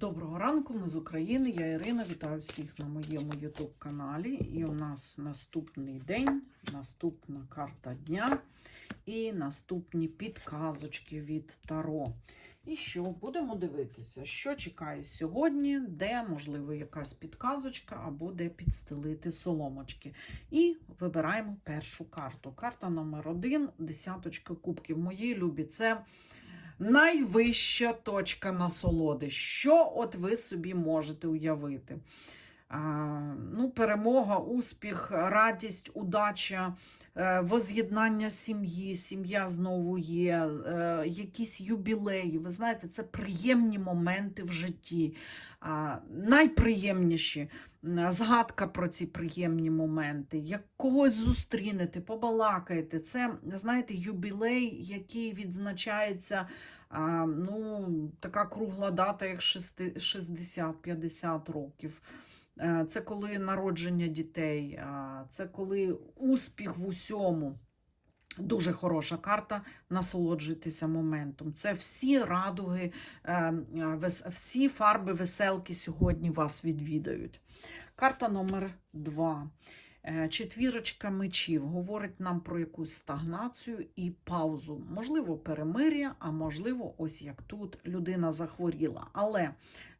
Доброго ранку, ми з України. Я Ірина. Вітаю всіх на моєму YouTube каналі. І у нас наступний день, наступна карта дня і наступні підказочки від Таро. І що будемо дивитися, що чекає сьогодні, де можливо якась підказочка або де підстелити соломочки. І вибираємо першу карту. Карта номер один, десяточка кубків. Мої любі, це найвища точка насолоди. Що от ви собі можете уявити? Ну, Перемога, успіх, радість, удача, е, воз'єднання сім'ї, сім'я знову є, е, якісь юбілеї. Ви знаєте, це приємні моменти в житті. Найприємніші згадка про ці приємні моменти, як когось зустрінете, побалакаєте. Це, знаєте, юбілей, який відзначається. Ну, така кругла дата, як шести- 60-50 років. Е, Це коли народження дітей, це коли успіх в усьому. Дуже хороша карта. Насолоджуйтеся моментом. Це всі радуги, е, е, всі фарби веселки сьогодні вас відвідають. Карта номер 2. Четвірочка мечів говорить нам про якусь стагнацію і паузу. Можливо, перемир'я, а можливо, ось як тут людина захворіла. Але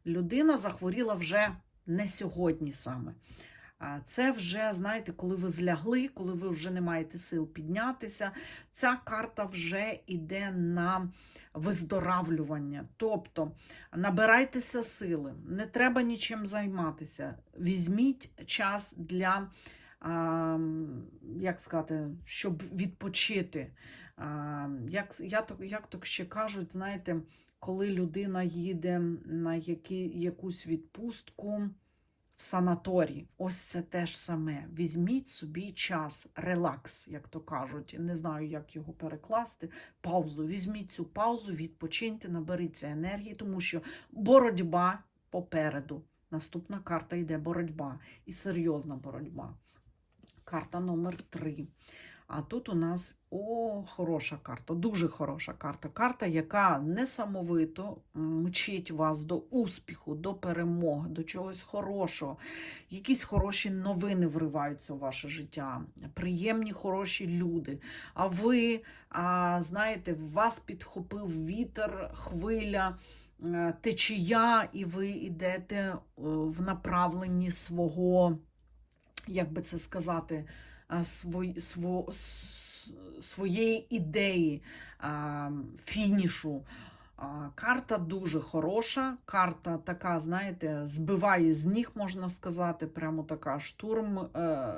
людина захворіла вже не сьогодні саме. Це вже, знаєте, коли ви злягли, коли ви вже не маєте сил піднятися. Ця карта вже йде на виздоравлювання. Тобто набирайтеся сили, не треба нічим займатися. Візьміть час для, як сказати, щоб відпочити. Як, я, то- як то ще кажуть, знаєте, коли людина їде на які, якусь відпустку в санаторій, ось це те ж саме. Візьміть собі час, релакс, як то кажуть. Не знаю, як його перекласти. Паузу. Візьміть цю паузу, відпочиньте, наберіться енергії, тому що боротьба попереду. Наступна карта йде боротьба і серйозна боротьба. Карта номер 3. А тут у нас о, хороша карта, дуже хороша карта. Карта, яка несамовито мчить вас до успіху, до перемоги, до чогось хорошого. Якісь хороші новини вриваються у ваше життя, приємні, хороші люди. А ви, а, знаєте, вас підхопив вітер, хвиля. е, Течія, і ви йдете е, в направленні свого, як би це сказати, а, свої, сво, своєї ідеї, фінішу. Карта дуже хороша, карта така, знаєте, збиває з ніг, можна сказати, прямо така штурм, е, е,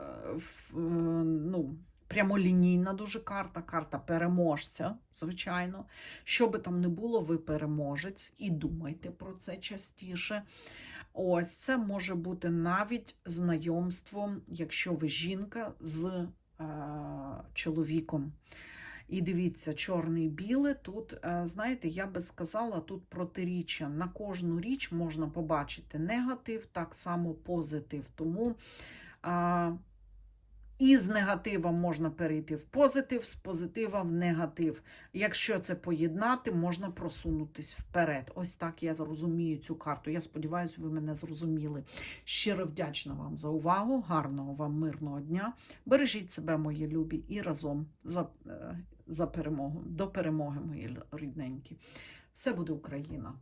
ну, прямолінійна дуже карта, карта переможця, звичайно. Що би там не було, ви переможець, і думайте про це частіше. Ось це може бути навіть знайомство, якщо ви жінка з е, чоловіком. І дивіться, чорне і біле. Тут, е, знаєте, я би сказала, тут протиріччя. На кожну річ можна побачити негатив, так само позитив. Тому а, із негатива можна перейти в позитив, з позитива в негатив. Якщо це поєднати, можна просунутись вперед. Ось так я розумію цю карту. Я сподіваюся, ви мене зрозуміли. Щиро вдячна вам за увагу. Гарного вам мирного дня. Бережіть себе, мої любі, і разом за, е, за перемогу. До перемоги, мої рідненькі. Все буде Україна!